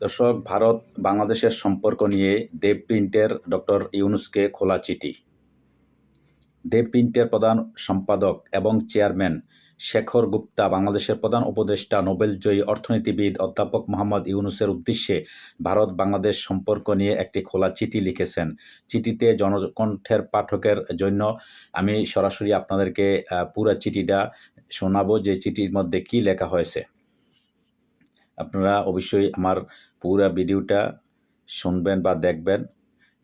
দর্শক, ভারত বাংলাদেশের সম্পর্ক নিয়ে দেব প্রিন্টের ডক্টর ইউনুসকে খোলা চিঠি। দেব প্রিন্টের প্রধান সম্পাদক এবং চেয়ারম্যান শেখর গুপ্তা, বাংলাদেশের প্রধান উপদেষ্টা, নোবেলজয়ী অর্থনীতিবিদ অধ্যাপক মোহাম্মদ ইউনুসের উদ্দেশ্যে ভারত বাংলাদেশ সম্পর্ক নিয়ে একটি খোলা চিঠি লিখেছেন। চিঠিতে জনকণ্ঠের পাঠকের জন্য আমি সরাসরি আপনাদেরকে পুরা চিঠিটা শোনাবো যে চিঠির মধ্যে কি লেখা হয়েছে। আপনারা অবশ্যই আমার পুরো ভিডিওটা শুনবেন বা দেখবেন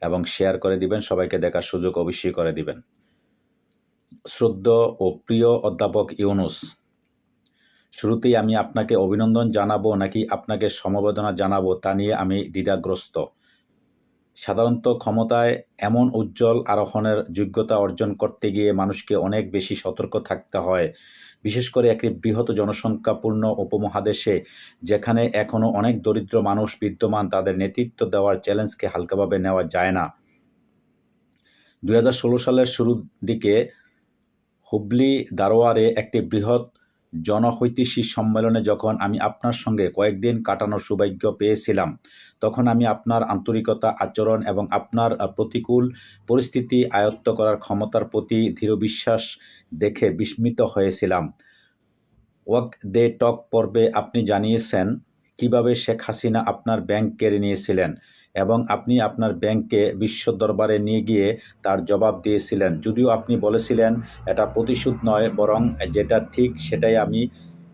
এবং শেয়ার করে দিবেন, সবাইকে দেখার সুযোগ অবশ্যই করে দিবেন। শ্রদ্ধ ও প্রিয় অধ্যাপক ইউনুস, শুরুতেই আমি আপনাকে অভিনন্দন জানাব নাকি আপনাকে সমবেদনা জানাব তা নিয়ে আমি দ্বিধাগ্রস্ত। সাধারণত ক্ষমতায় এমন উজ্জ্বল আরোহণের যোগ্যতা অর্জন করতে গিয়ে মানুষকে অনেক বেশি সতর্ক থাকতে হয়। বিশেষ করে একটি বৃহৎ জনসংখ্যাপূর্ণ উপমহাদেশে, যেখানে এখনও অনেক দরিদ্র মানুষ বিদ্যমান, তাদের নেতৃত্ব দেওয়ার চ্যালেঞ্জকে হালকাভাবে নেওয়া যায় না। দু হাজার ষোলো সালের শুরুর দিকে হুবলি দারোয়ারে একটি বৃহৎ জনহৈতিষী সম্মেলনে যখন আমি আপনার সঙ্গে কয়েকদিন কাটানোর সৌভাগ্য পেয়েছিলাম, তখন আমি আপনার আন্তরিকতা, আচরণ এবং আপনার প্রতিকূল পরিস্থিতি আয়ত্ত করার ক্ষমতার প্রতি দৃঢ় বিশ্বাস দেখে বিস্মিত হয়েছিলাম। ওয়াক দে টক পর্বে আপনি জানিয়েছেন কীভাবে শেখ হাসিনা আপনার ব্যাংক কেড়ে নিয়েছিলেন এবং আপনি আপনার ব্যাংককে বিশ্ব দরবারে নিয়ে গিয়ে তার জবাব দিয়েছিলেন? যদিও আপনি বলেছিলেন, এটা প্রতিশোধ নয়, বরং যেটা ঠিক সেটাই আমি,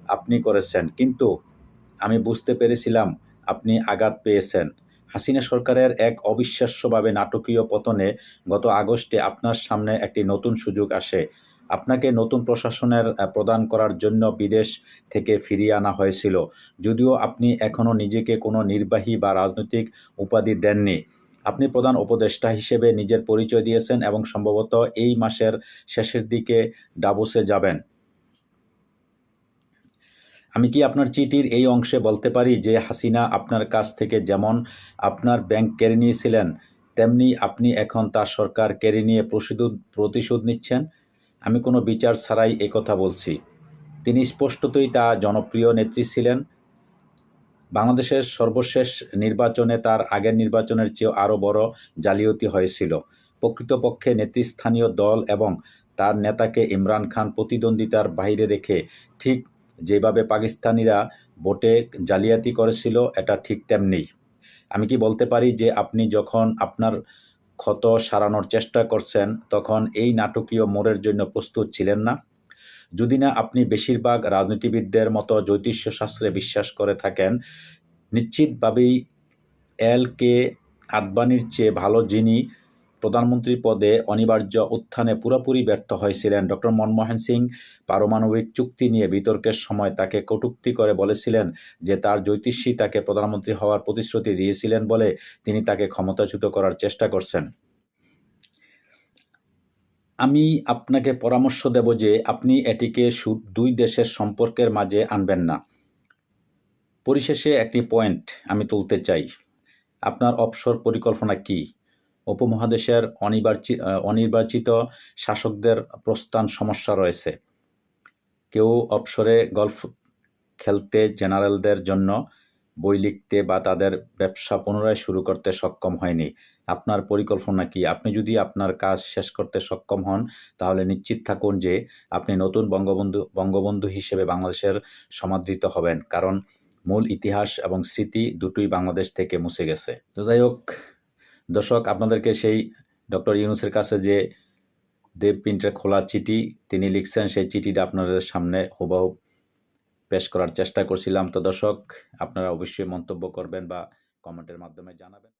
আপনি করেছেন। কিন্তু আমি বুঝতে পেরেছিলাম আপনি আঘাত পেয়েছেন। হাসিনা সরকারের এক অবিশ্বাস্যভাবে নাটকীয় পতনে গত আগস্টে আপনার সামনে একটি নতুন সুযোগ আসে। আপনাকে নতুন প্রশাসনের প্রদান করার জন্য বিদেশ থেকে ফিরিয়ে আনা হয়েছিল। যদিও আপনি এখনও নিজেকে কোনো নির্বাহী বা রাজনৈতিক উপাধি দেননি। আপনি প্রধান উপদেষ্টা হিসেবে নিজের পরিচয় দিয়েছেন এবং সম্ভবত এই মাসের শেষের দিকে ডাবুসে যাবেন। আমি কি আপনার চিঠির এই অংশে বলতে পারি যে হাসিনা আপনার কাছ থেকে যেমন আপনার ব্যাংক কেড়ে নিয়েছিলেন, তেমনি আপনি এখন তার সরকার কেড়ে নিয়ে প্রতিশোধ প্রতিশোধ নিচ্ছেন? আমি কোনো বিচার ছাড়াই কথা বলছি। তিনি স্পষ্টতই তা জনপ্রিয় নেত্রী ছিলেন। বাংলাদেশের সর্বশেষ নির্বাচনে তার আগের নির্বাচনের চেয়েও আরও বড় জালিয়াতি হয়েছিল। প্রকৃতপক্ষে নেতৃস্থানীয় দল এবং তার নেতাকে ইমরান খান প্রতিদ্বন্দ্বিতার বাইরে রেখে ঠিক যেভাবে পাকিস্তানিরা ভোটে জালিয়াতি করেছিল, এটা ঠিক তেমনি। আমি কি বলতে পারি যে আপনি যখন আপনার ক্ষত সারানোর চেষ্টা করছেন, তখন এই নাটকীয় মোড়ের জন্য প্রস্তুত ছিলেন না। যদি না আপনি বেশিরভাগ রাজনীতিবিদদের মতো জ্যোতিষ্য শাস্ত্রে বিশ্বাস করে থাকেন, নিশ্চিতভাবেই এল কে আদবানির চেয়ে ভালো যিনি প্রধানমন্ত্রী পদে অনিবার্য উত্থানে পুরোপুরি ব্যর্থ হয়েছিলেন ডক্টর মনমোহন সিং। পারমাণবিক চুক্তি নিয়ে বিতর্কের সময় তাকে কটূক্তি করে বলেছিলেন যে তার জ্যোতিষী তাকে প্রধানমন্ত্রী হওয়ার প্রতিশ্রুতি দিয়েছিলেন বলে তিনি তাকে ক্ষমতাচ্যুত করার চেষ্টা করছেন। আমি আপনাকে পরামর্শ দেব যে আপনি এটিকে দুই দেশের সম্পর্কের মাঝে আনবেন না। পরিশেষে একটি পয়েন্ট আমি তুলতে চাই। আপনার অবসর পরিকল্পনা কি? উপমহাদেশের অনির্বাচিত অনির্বাচিত শাসকদের প্রস্থান সমস্যা রয়েছে। কেউ অবসরে গল্ফ খেলতে জেনারেলদের জন্য বই লিখতে বা তাদের ব্যবসা পুনরায় শুরু করতে সক্ষম হয়নি। আপনার পরিকল্পনা কি? আপনি যদি আপনার কাজ শেষ করতে সক্ষম হন, তাহলে নিশ্চিত থাকুন যে আপনি নতুন বঙ্গবন্ধু বঙ্গবন্ধু হিসেবে বাংলাদেশের সমাদৃত হবেন। কারণ মূল ইতিহাস এবং স্মৃতি দুটোই বাংলাদেশ থেকে মুছে গেছে। যাই হোক দর্শক, আপনাদেরকে সেই ডক্টর ইউনুসের কাছে যে দেব প্রিন্টের খোলা চিঠি তিনি লিখছেন, সেই চিঠিটা আপনাদের সামনে হুবাহু পেশ করার চেষ্টা করছিলাম। তো দর্শক, আপনারা অবশ্যই মন্তব্য করবেন বা কমেন্টের মাধ্যমে জানাবেন।